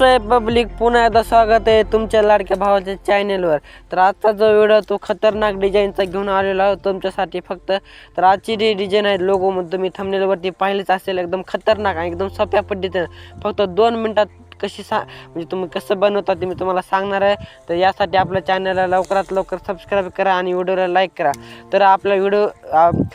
कसं पब्लिक पुन्हा एकदा स्वागत आहे तुमच्या लाडक्या भावाच्या चॅनेलवर तर आजचा जो व्हिडिओ तो खतरनाक डिझाईनचा घेऊन आलेला आहे तुमच्यासाठी फक्त. तर आजची जी डिझाईन आहे लोगोमध्ये तुम्ही थंबनेलवरती पाहिलेच असेल एकदम खतरनाक आणि एकदम सोप्या पद्धतीनं. फक्त दोन मिनटात कशी सा म्हणजे तुम्ही कसं बनवता ते मी तुम्हाला सांगणार आहे. तर यासाठी आपल्या चॅनलला लवकरात लवकर सबस्क्राईब करा आणि व्हिडिओला लाईक करा. तर आपला व्हिडिओ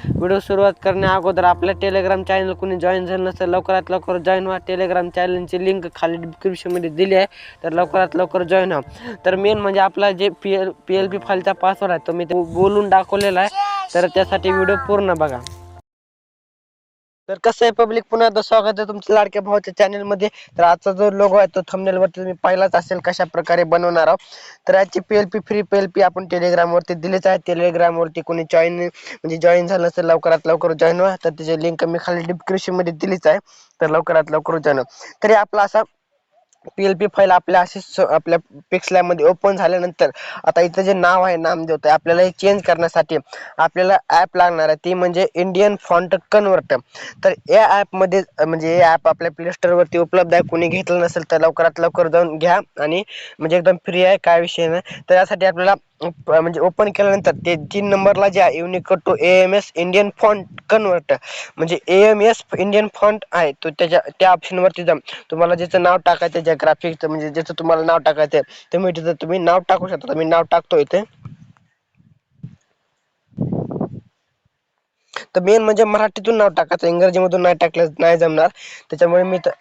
व्हिडिओ सुरुवात करण्या अगोदर आपल्या टेलिग्राम चॅनल कोणी जॉईन झालं नसेल लवकरात लवकर जॉईन व्हा. टेलिग्राम चॅनलची लिंक खाली डिस्क्रिप्शनमध्ये दिली आहे. तर लवकरात लवकर जॉईन व्हा. तर मेन म्हणजे आपला जे P L P L P फाईलचा पासवर्ड आहे तो मी ते बोलून दाखवलेला आहे. तर त्यासाठी व्हिडिओ पूर्ण बघा. तर कसं आहे पब्लिक पुन्हा एकदा स्वागत आहे तुमच्या लाडक्या भावाच्या चॅनलमध्ये तर आजचा जो लोगो आहे तो थंबनेलवरती तुम्ही पाहिलाच असेल कशा प्रकारे बनवणार आहोत. तर याची P L P free P L P आपण टेलिग्रामवरती दिलीच आहे. टेलिग्रामवरती कोणी जॉईन म्हणजे जॉईन झालं असेल लवकरात लवकर जॉईन व्हा. तर त्याची लिंक मी खाली डिस्क्रिप्शनमध्ये दिलीच आहे. तर लवकरात लवकर जॉईन तरी आपला असा पी एल पी फाईल आपल्या अशी स- आपल्या पिक्सलॅमध्ये ओपन झाल्यानंतर आता इथं जे नाव आहे नामदेव ते आपल्याला हे चेंज करण्यासाठी आपल्याला ॲप लागणार आहे. ती म्हणजे इंडियन फॉन्ट कन्वर्ट तर या ॲपमध्ये म्हणजे हे ॲप आपल्या प्लेस्टोरवरती उपलब्ध आहे. कोणी घेतलं नसेल तर लवकरात लवकर जाऊन घ्या. आणि म्हणजे एकदम फ्री आहे काय विषय नाही. तर यासाठी आपल्याला म्हणजे ओपन केल्यानंतर ते तीन नंबरला जे आहे unicode to A M S Indian font convert म्हणजे A M S Indian font आहे तो त्याच्या त्या ऑप्शनवरती जा. तुम्हाला ज्याचं नाव टाकायचं ज्या ग्राफिकचं म्हणजे ज्याचं तुम्हाला नाव टाकायचं तुम्ही तिथं तुम्ही नाव टाकू शकता. मी नाव टाकतो इथे. तर मेन म्हणजे मराठीतून नाव टाकायचं. इंग्रजीमधून नाही टाकलं नाही जमणार. त्याच्यामुळे मी तर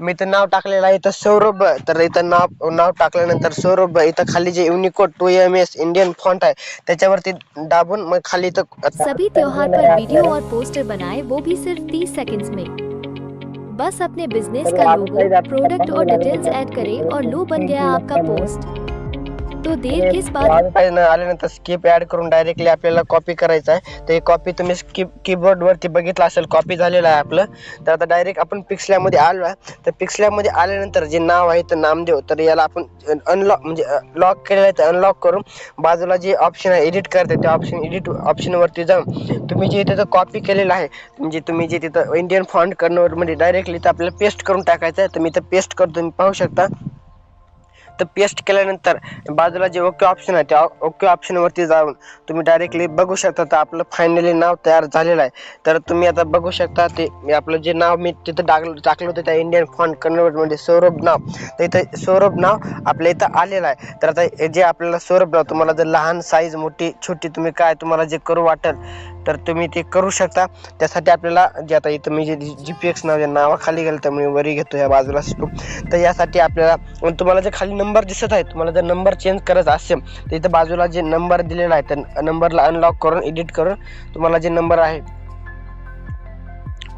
मी तर नाव टाकलेलं आहे इथं सौरभ. तर इथं नाव नाव टाकल्यानंतर सौरभ इथं खाली जे unicode to M S Indian font है त्याच्यावरती दाबून मग खाली इथं सभी त्योहार पर वीडियो और पोस्टर बनाए वो भी सिर्फ़ 30 सेकंड्स में। बस अपने बिज़नेस का लोगो प्रोडक्ट और डिटेल्स ऐड करें और लो बन गया आपका पोस्ट तो देर किस बात आल्यानंतर स्किप ऍड करून डायरेक्टली आपल्याला कॉपी करायचं आहे. तर ही कॉपी तुम्ही स्किप कीबोर्ड वरती बघितलं असेल कॉपी झालेलं आहे आपलं. तर आता डायरेक्ट आपण पिक्सल्यामध्ये आलो आहे. तर पिक्सल्यामध्ये आल्यानंतर जे नाव आहे तर नामदेव. तर याला आपण अनलॉक म्हणजे लॉक केलेलं आहे तर अनलॉक करून बाजूला जे ऑप्शन आहे एडिट करते त्या ऑप्शन एडिट ऑप्शनवरती जाऊन तुम्ही जे तिथं कॉपी केलेलं आहे म्हणजे तुम्ही जे तिथं इंडियन फॉन्ट कन्वर्टमध्ये डायरेक्टली तर आपल्याला पेस्ट करून टाकायचं आहे. तर मी इथं पेस्ट करतो तुम्ही पाहू शकता. तर पेस्ट केल्यानंतर बाजूला जे ओके ऑप्शन आहे त्या ओके ऑप्शनवरती जाऊन तुम्ही डायरेक्टली बघू शकता तर आपलं फायनली नाव तयार झालेलं आहे. तर तुम्ही आता बघू शकता ते आपलं जे नाव मी तिथं टाकलं टाकलं होतं त्या इंडियन फॉन्ट कन्वर्टमध्ये सौरभ नाव. तर इथं सौरभ नाव आपल्या इथं आलेलं आहे. तर आता जे आपल्याला सौरभ नाव तुम्हाला जर लहान साईज मोठी छोटी तुम्ही काय तुम्हाला जे करू वाटेल तर तुम्ही ते करू शकता. त्यासाठी आपल्याला जे आता इथं मी जे जी पी एक्स नाव या नावाखाली गेलं तर मी वरी घेतो या बाजूला तर यासाठी आपल्याला तुम्हाला जे खाली नंबर नंबर दिसत आहे. तुम्हाला जर नंबर चेंज करायचा असेल तर इथं बाजूला जे नंबर दिलेला आहे त्या नंबरला अनलॉक करून एडिट करून तुम्हाला जे नंबर आहे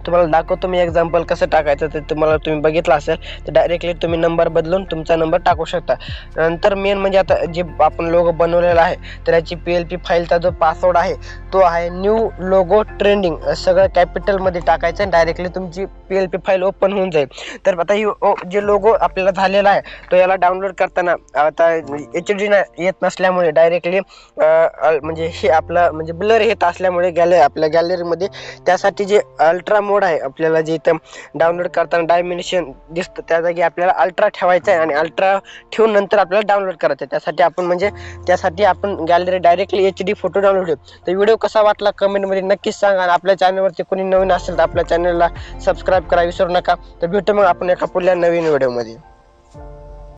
तुम्हाला दाखवतो मी एक्झाम्पल कसं टाकायचं ते तुम्हाला तुम्ही बघितलं असेल तर डायरेक्टली तुम्ही नंबर बदलून तुमचा नंबर टाकू शकता. नंतर मेन म्हणजे आता जे आपण लोगो बनवलेला आहे तर याची पी एल पी फाईलचा जो पासवर्ड आहे तो आहे न्यू लोगो ट्रेंडिंग सगळं कॅपिटलमध्ये टाकायचं डायरेक्टली तुमची P L P file open होऊन जाईल. तर आता ही ओ- जे लोगो आपल्याला झालेला आहे तो याला डाउनलोड करताना आता एच डी येत नसल्यामुळे डायरेक्टली म्हणजे हे आपलं म्हणजे ब्लर येत असल्यामुळे गॅलरी आपल्या गॅलरीमध्ये त्यासाठी जे अल्ट्रा मोड आहे. आपल्याला जे इथं डाउनलोड करताना डायमेन्शन दिसतं त्या जागी आपल्याला अल्ट्रा ठेवायचं आहे आणि अल्ट्रा ठेवून नंतर आपल्याला डाउनलोड करायचं आहे. त्यासाठी आपण म्हणजे त्यासाठी आपण gallery directly H D photo download ठेवू तर व्हिडिओ कसा वाटला कमेंटमध्ये नक्कीच सांगा आणि आपल्या चॅनलवरती कोणी नवीन असेल तर आपल्या चॅनलला सबस्क्राईब करा विसरू नका. तर भेटू मग आपण एका पुढल्या नवीन व्हिडिओमध्ये